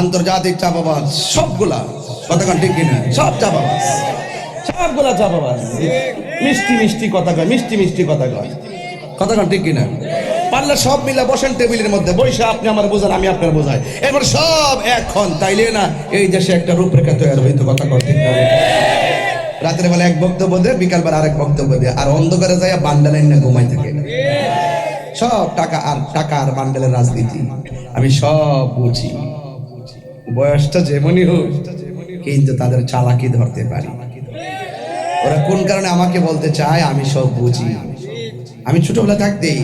আন্তর্জাতিক চাপাবাজ, সবগুলা। কতক্ষণ ঠিক কিনা? সব চাপাবাজ। সবগুলা চাপাবাজ। মিষ্টি মিষ্টি কথা কয়, মিষ্টি মিষ্টি কথা কয়। কতক্ষণ ঠিক কিনা? পারলে সব মিলে বসেন টেবিলের মধ্যে বসে আপনি আমার বোঝান, আমি আপনার বোঝাই। এবার সব এখন, তাইলে না, এই দেশে একটা রূপরেখা তৈরি হইতো, কথা না? রাতের বেলা এক বক্তব্য দেয়, বিকাল বেলা আরেক বক্তব্য দেয়, আর অন্ধকারে যায় বান্ডালেন না ঘুমাই থাকে। সব টাকা আর টাকা আর বান্ডেলের রাজনীতি। আমি সব বুঝি। বয়সটা যেমনই হোক, কিন্তু তাদের চালাকি ধরতে পারি। ওরা কোন কারণে আমাকে বলতে চায়, আমি সব বুঝি। আমি ছোটবেলা থাকতেই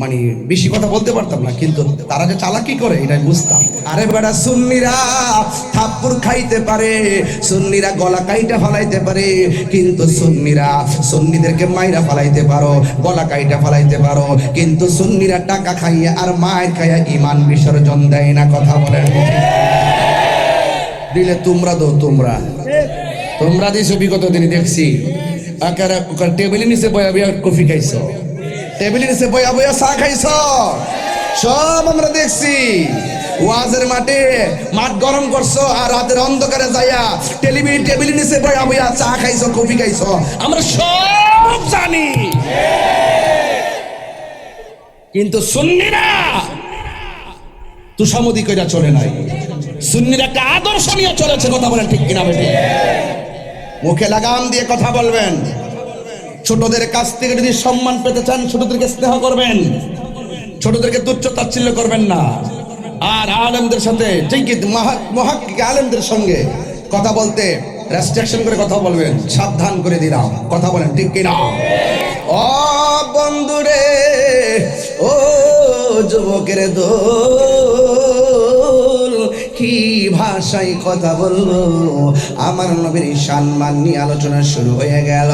মানে বেশি কথা বলতে পারতাম না, কিন্তু তারা যে চালাকি করে এটা বুঝতাম। আরে বেড়া, সুন্নিরা থাপ্পুর খাইতে পারে, সুন্নিরা গলা কাইটা ফালাইতে পারে, কিন্তু সুন্নিরা সুন্নিদেরকে মাইরা ফালাইতে পারো, গলা কাইটা ফালাইতে পারো, কিন্তু সুন্নিরা টাকা খাইয়ে আর মায়ের খাইয়া ইমান বিসর্জন দেয় না, কথা বলেন। দিলে তোমরা দো, তোমরা। তোমরা দিছো, বিগত দিনে দেখছি। আকার টেবিলের নিচে বয়া বয়া কফি খাইছো। টেবিলের নিচে বয়া বয়া চা খাইছো? সব আমরা দেখছি। ওয়াজের মাঠে মাঠ গরম করছ আর রাতের অন্ধকারে যাইয়া টেলিভিশন টেবিলের নিচে বয়া বয়া চা খাইছো, কফি খাইছো। আমরা সব জানি। কিন্তু সুন্নিরা তুষামদি কইরা চলে নাই। সুন্নির একটা আদর্শ নিয়ে চলেছে, কথা বলেন ঠিক কিনা বেটি মুখে লাগাম দিয়ে কথা বলবেন। ছোটদের কাছ থেকে যদি সম্মান পেতে চান, ছোটদেরকে স্নেহ করবেন। ছোটদেরকে তুচ্ছ তাচ্ছিল্য করবেন না। আর আলেমদের সাথে মহাক্কিক আলেমদের সঙ্গে কথা বলতে রেস্ট্রিকশন করে কথা বলবেন, সাবধান করে দিলাম কথা বলেন, ঠিক কিনা? ও বন্ধুরে, ও যুবকের দোল কি ভাষায় কথা বলব? আমার নবীর সম্মান নিয়ে আলোচনা শুরু হয়ে গেল।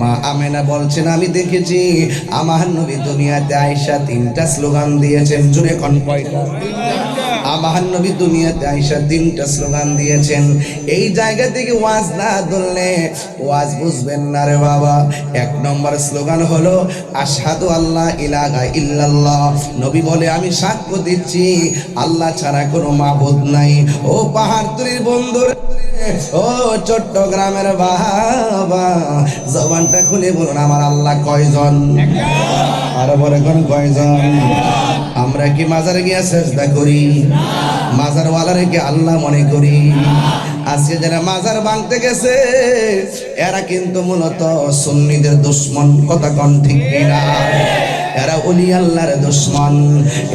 মা আমেনা বলছেন, আমি দেখেছি, আমার নবী দুনিয়াতে আয়সা তিনটা স্লোগান দিয়েছেন। জুড়ে কন কয়টা? আমার নবী দুনিয়াতে আইসা তিনটা স্লোগান দিয়েছেন। এই জায়গা থেকে ওয়াজ না ধরলে ওয়াজ বুঝবেন না রে বাবা। এক নম্বর স্লোগান হলো আসাদু আল্লাহ ইলাহা ইল্লাল্লাহ। নবী বলে আমি সাক্ষ্য দিচ্ছি আল্লাহ ছাড়া কোনো মাবুদ নাই। ও পাহাড়তুরির বন্ধুরে ও চট্টগ্রামের বাবা জবানটা খুলে বলুন আমার আল্লাহ কয়জন? আর বলে কোন কয়জন? আমরা কি মাজারে গিয়া চেষ্টা করি? মাজার ওয়ালারে কি আল্লাহ মনে করি? আজকে যারা মাজার ভাঙতে গেছে, এরা কিন্তু মূলত সুন্নিদের দুশ্মন, কথা কন ঠিক কিনা? এরা অলি আল্লাহর দুশ্মন।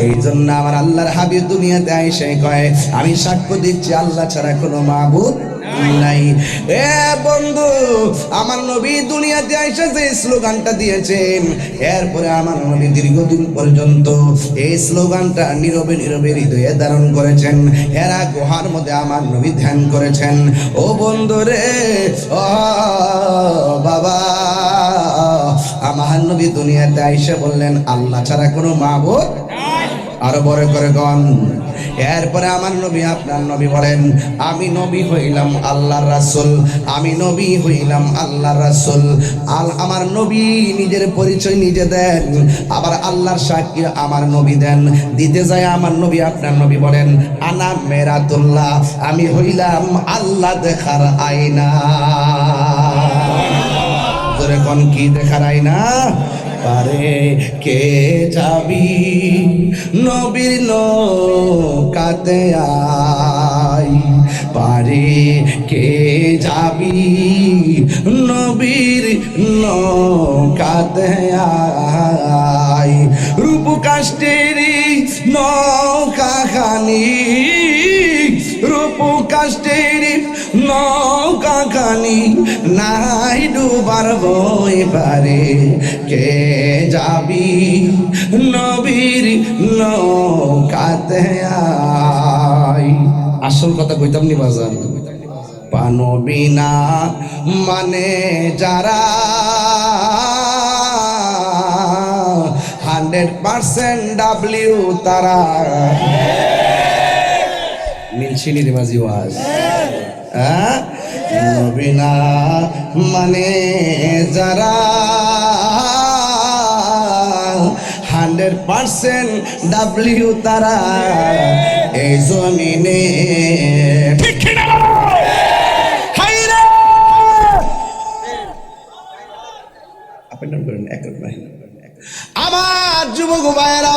এই জন্য আমার আল্লাহর হাবিব দুনিয়াতে আইসে কয়, আমি সাক্ষ্য দিচ্ছি, আল্লাহ ছাড়া কোনো মাবুদ নাই। এ বন্ধু, আমার নবী দুনিয়াতে আইসা যে স্লোগানটা দিয়েছেন, এরপরে আমার নবী দীর্ঘদিন পর্যন্ত এই স্লোগানটা নীরবে নীরবে হৃদয়ে ধারণ করেছেন। এরা গুহার মধ্যে আমার নবী ধ্যান করেছেন। ও বন্ধু রে, ও বাবা, আমার নবী দুনিয়াতে আইসা বললেন, আল্লাহ ছাড়া কোনো মাবুদ আরও বড় করে গন এরপরে আমার নবী, আপনার নবী বলেন, আমি নবী হইলাম আল্লাহর রাসূল, আমি নবী হইলাম আল্লাহর রাসুল। আল, আমার নবী নিজের পরিচয় নিজে দেন, আবার আল্লাহর সাক্ষী আমার নবী দেন। দিতে যায় আমার নবী, আপনার নবী বলেন, আনা মেরাতুল্লাহ, আমি হইলাম আল্লাহ দেখার আয়না। কি দেখার আয়না? পারে কে যাবি? নবীর নৌকাতে আই। পারে কে যাবি? নবীর নৌকাতে আই। রূপ কাষ্টেরি নৌকা খানি রূপ কাষ্টেরি নৌকা খানি নাই ডুবার বই পারে। কে যাবি নবীর নৌকাতে আই আসল কথা কইতাম নি বাজার পানবিনা মানে যারা হান্ড্রেড পার্সেন্ট ডাব্লিউ তারা। মিলছিনি রে মাঝি ওয়াজ। হ্যাঁ? নবীনা মানে যারা হান্ড্রেড পার্সেন্ট ডাব্লিউ তারা এই জমিনে কিনা। আমার যুবক ভাইয়েরা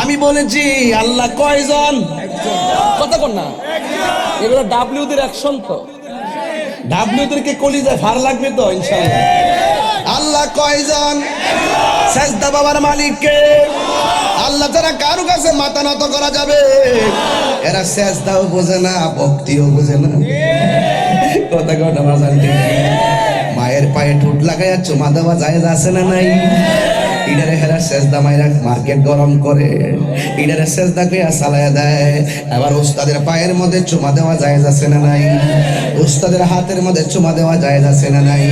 আমি বলেছি আল্লাহ কয়জন? কথা কর না। এগুলো ডাব্লিউ দের অ্যাকশন তো ডাব্লিউ কে কলিজায় ভার লাগবে তো, ইনশাআল্লাহ। আল্লাহ কয়জন সেজদা বাবার মালিককে। আল্লাহ তারা কারও কাছে মাথা নত করা যাবে, এরা সেজদাও বোঝে না, ভক্তিও বোঝে না। কথা কথা ঠিক। মায়ের পায়ে ঠোঁট লাগাইয়া চুমা দেওয়া যায় আছে না নাই? ইডারে হেরা সেজদা মাইরা মার্কেট গরম করে। ইডারে সেজদা কইয়া চালায়া দেয়। আবার উস্তাদের পায়ের মধ্যে চুমা দেওয়া যায় আছে না নাই? উস্তাদের হাতের মধ্যে চুমা দেওয়া যায় আছে না নাই?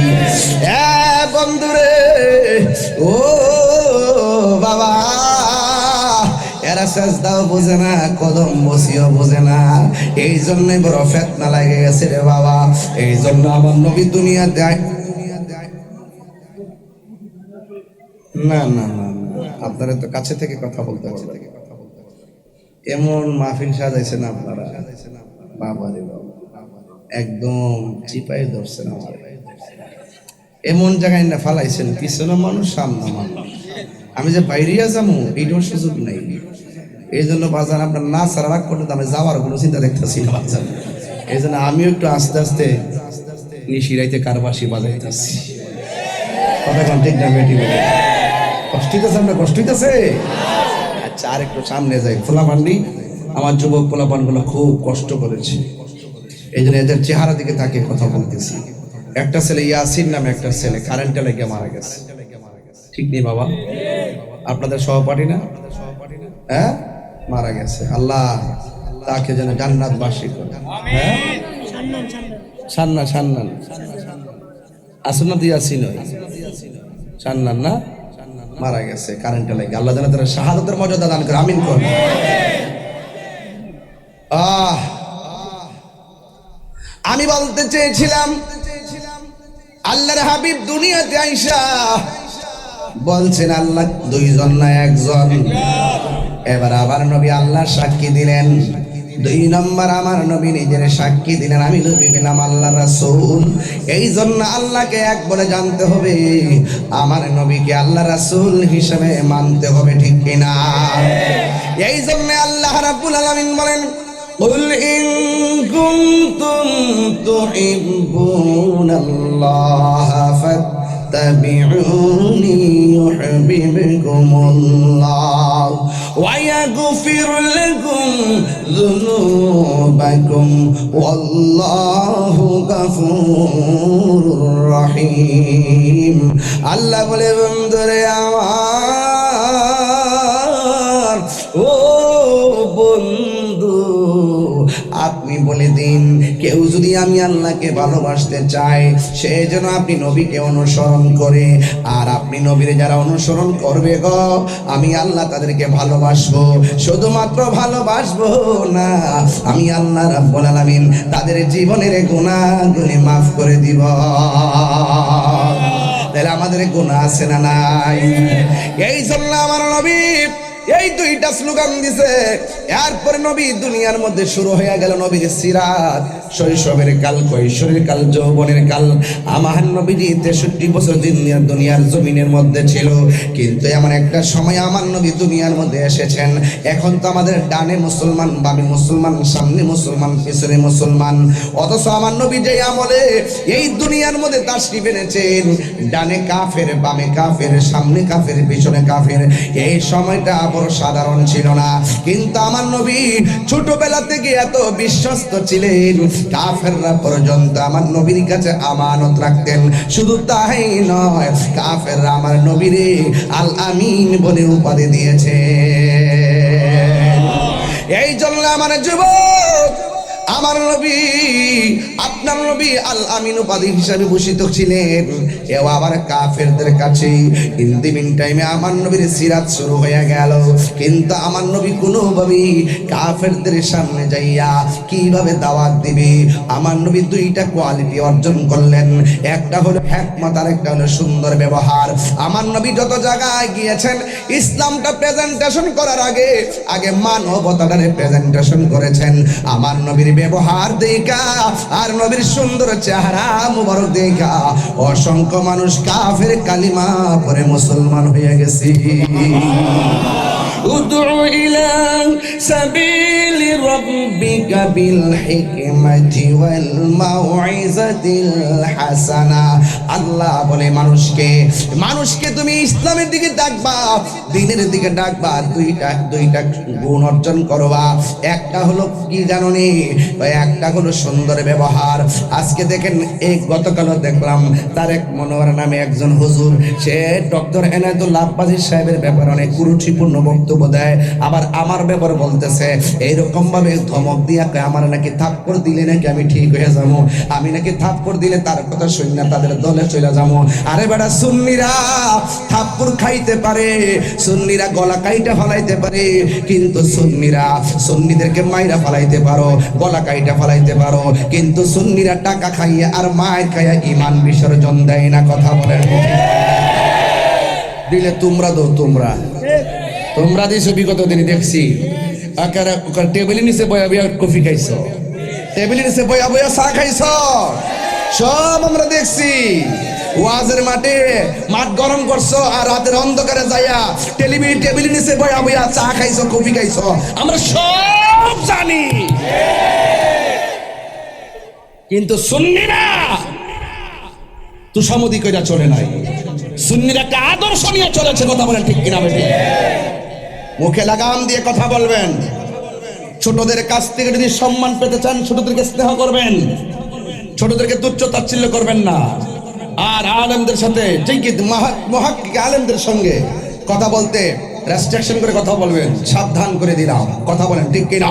এ বন্ধুরে, ও বাবা, এরা সেজদাও বোঝে না, কদম বসিও বোঝে না। এই জন্যই বড় ফেতনা লাগে গেছে রে বাবা। এই জন্য আমার নবী দুনিয়া না না না আপনারা তো কাছে থেকে কথা বলতে হবে এমন মাহফিল সাজাইছেন আপনারা। বাবা রে বাবা। একদম চিপাই ধরছেন আমার। এমন জায়গায় না ফালাইছেন পিছনে মানুষ সামনে মানুষ। আমি যে বাইরিয়া যাব এইটার সুযোগ নাই। এই জন্য বাজার আপনার না সারা রাগ করলে আমি যাওয়ার কোনো চিন্তা দেখতেছি না বাজার এই জন্য আমিও একটু আস্তে আস্তে নিশিরাইতে কারবাসি বাজাইতেছি। কথা ঠিক না বেটি? কষ্ট হইতেছে আপনার, কষ্ট হইতেছে? আচ্ছা আর একটু সামনে যাই। ফোলাপান্ডি আমার যুবক ফোলাপানগুলো খুব কষ্ট করেছে। এই জন্য এদের চেহারা দিকে তাকে কথা বলতেছি। একটা ছেলে ইয়াসিন নামে একটা ছেলে কারেন্টে লেগে মারা গেছে। ঠিক নেই বাবা? আপনাদের সহপাঠী না? হ্যাঁ? মারা গেছে। আল্লাহ তাকে যেন জান্নাত বাসী করে। হ্যাঁ? সান্নান সান্নান। আসুন দিয়ে আসিন সান্নান না? মারা গেছে কারেন্টে লেগে। আল্লাহ যেন তারা শাহাদতের মর্যাদা দান করে, আমিন কর আহ! আমি বলতে চেয়েছিলাম, আল্লাহর হাবিব দুনিয়াতে আইসা বলছেন, আল্লাহ দুইজন না একজন। এবার আবার নবী আল্লাহ সাক্ষী দিলেন। দুই নম্বর আমার নবী নিজের সাক্ষী দিলেন আমি নবী গেলাম আল্লাহ রাসূল এই জন্য আল্লাহকে এক বলে জানতে হবে আমার নবীকে আল্লাহ রাসূল হিসেবে মানতে হবে ঠিক কিনা এই জন্য আল্লাহ রাব্বুল আলামিন বলেন قل إن كنتم تحبون الله فاتبعوني يحببكم الله ويغفر لكم ذنوبكم والله غفور رحيم আল্লাহ বলে বন্ধুরে আমার কেউ যদি আমি আল্লাহকে ভালোবাসতে চাই সে যেন আপনি নবীকে অনুসরণ করে। আর আপনি নবীরে যারা অনুসরণ করবে গো, আমি আল্লাহ তাদেরকে ভালোবাসবো। শুধুমাত্র ভালোবাসবো না, আমি আল্লাহ রাব্বুল আলামিন তাদের জীবনের গুনাহগুলি মাফ করে দিব। তাহলে আমাদের গুণা আছে না নাই? এই জন্য আমার নবী এই দুইটা স্লোগান দিছে। এরপরে নবী দুনিয়ার মধ্যে শুরু হয়ে গেল নবীর সিরাত। শৈশবের কাল, কৈশোরের কাল, যৌবনের কাল। আমার নবীজি তেষট্টি বছর দুনিয়ার দুনিয়ার জমিনের মধ্যে ছিল। কিন্তু এমন একটা সময় আমার নবী দুনিয়ার মধ্যে এসেছেন। এখন তো আমাদের ডানে মুসলমান, বামে মুসলমান, সামনে মুসলমান, পিছনে মুসলমান। অথচ আমার নবী যে আমলে এই দুনিয়ার মধ্যে তার এনেছেন। ডানে কাফের, বামে কাফের, সামনে কাফের, পিছনে কাফের। এই সময়টা বড় সাধারণ ছিল না। কিন্তু আমার নবী ছোটবেলা থেকে এত বিশ্বস্ত ছিলেন, কাফেররা পর্যন্ত আমার নবীর কাছে আমানত রাখতেন। শুধু তাই নয়, কাফেররা আমার নবীরে আল আমিন বলে উপাধি দিয়েছে এই জন্য আমার যুবক আমার নবী, আপনার নবী আল আমিন উপাধি হিসাবে ভূষিত ছিলেন। এও আবার কাফেরদের কাছে। ইন মিন টাইমে আমার নবীর সিরাত শুরু হয়ে গেল। কিন্তু আমার নবী কোনোভাবেই কাফেরদের সামনে যাইয়া কীভাবে দাওয়াত দিবে? আমার নবী দুইটা কোয়ালিটি অর্জন করলেন। একটা হলো হ্যাকমত আর একটা হলো সুন্দর ব্যবহার। আমার নবী যত জায়গায় গিয়েছেন, ইসলামটা প্রেজেন্টেশন করার আগে আগে মানবতাটারে প্রেজেন্টেশন করেছেন। আমার নবীর ব্যবহার দেখা, আর নবীর সুন্দর চেহারা মুবারক দেখা। অসংখ্য মানুষ কাফের কালিমা পরে মুসলমান হয়ে গেছি। উদ্রু ইলা সাবিল ربك بالحكمة والموعظة الحسنة আল্লাহ বলে মানুষকে মানুষকে তুমি ইসলামের দিকে ডাকবা দিনের দিকে ডাকবা দুইটা দুইটা গুণ অর্জন করবা একটা হলো কি জানো নি ওই একটা হলো সুন্দর ব্যবহার আজকে দেখেন এই গতকালও দেখলাম তার এক মনোয়ার নামে একজন হুজুর সে ডক্টর এনায়তুল্লাহ আব্বাসী সাহেবের ব্যাপারে অনেক কুরুচিপূর্ণ বক্তব্য দেয় আবার আমার ব্যাপারে বলতেছে এইরকম ভাবে ধমক দিয়া কয়, আমার নাকি থাপ্পড় দিলে নাকি আমি ঠিক হয়ে যাব? আমি নাকি থাপ্পড় দিলে তার কথা শুনি না, তাদের দলে চলে যাব। আরে বেটা, সুন্নিরা থাপ্পড় খাইতে পারে, সুন্নিরা গলা কাইটা ফালাইতে পারে, কিন্তু সুন্নিরা সুন্নিদেরকে মাইরা ফালাইতে পারো, গলা কাইটা ফালাইতে পারো। কিন্তু সুন্নিরা টাকা খাইয়ে আর মায়ের খাইয়া ইমান বিসর্জন দেয় না, কথা বলেন। দিলে তোমরা দো, তোমরা। তোমরা দিছো বিগত দিনে দেখছি? আকার টেবিলের নিচে বয়া বয়া কফি খাইছো। টেবিলের নিচে বয়া বয়া চা খাইছো। সব আমরা দেখছি। ওয়াজের মাঠে মাঠ গরম করছ আর রাতের অন্ধকারে যাইয়া টেলিভিশন টেবিলের নিচে বয়া বয়া চা খাইছো, কফি খাইছো। আমরা সব জানি। কিন্তু সুন্নিরা তুষামদি কইরা চলে নাই। সুন্নিরা একটা আদর্শ নিয়ে চলেছে, কথা বলেন ঠিক কিনা বেটি? মুখে লাগাম দিয়ে কথা বলবেন। ছোটদের কাছ থেকে যদি সম্মান পেতে চান, ছোটদেরকে স্নেহ করবেন। ছোটদেরকে তুচ্ছ তাচ্ছিল্য করবেন না। আর আলেমদের সাথে মহাক্কিক আলেমদের সঙ্গে কথা বলতে রেস্ট্রিকশন করে কথা বলবেন, সাবধান করে দিলাম। কথা বলেন, ঠিক কিনা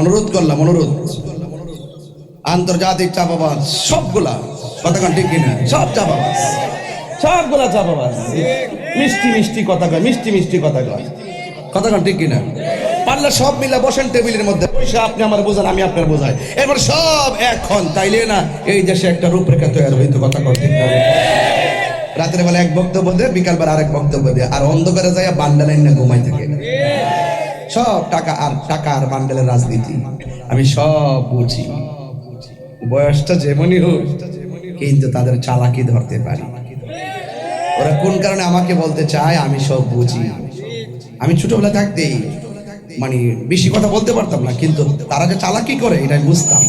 অনুরোধ করলাম, অনুরোধ। আন্তর্জাতিক চাপাবাজ সবগুলা। কতক্ষণ ঠিক কিনা সব চাপাবাজ সবগুলা চাপাবাজ মিষ্টি মিষ্টি কথা কয়, মিষ্টি মিষ্টি কথা কয়। কতক্ষণ ঠিক কিনা? পারলে সব মিলে বসেন টেবিলের মধ্যে। পয়সা আপনি আমার বোঝান, আমি আপনার বোঝাই। এবার সব এখন তাইলে না, এই দেশে একটা রূপরেখা তৈরি হইতো, কথা কয় ঠিক না রাতের বেলা এক বক্তব্য দেয় বিকাল বেলা আরেক বক্তব্য দেয় আর অন্ধকারে যায় বান্ডালাইন না ঘুমাই থাকে। সব টাকা আর টাকা আর বান্ডেলের রাজনীতি। আমি সব বুঝি। বয়সটা যেমনই হোক, কিন্তু তাদের চালাকি ধরতে পারি। ওরা কোন কারণে আমাকে বলতে চায়, আমি সব বুঝি। আমি ছোটবেলা থাকতেই মানে বেশি কথা বলতে পারতাম না, কিন্তু তারা যে চালাকি করে এটা বুঝতাম।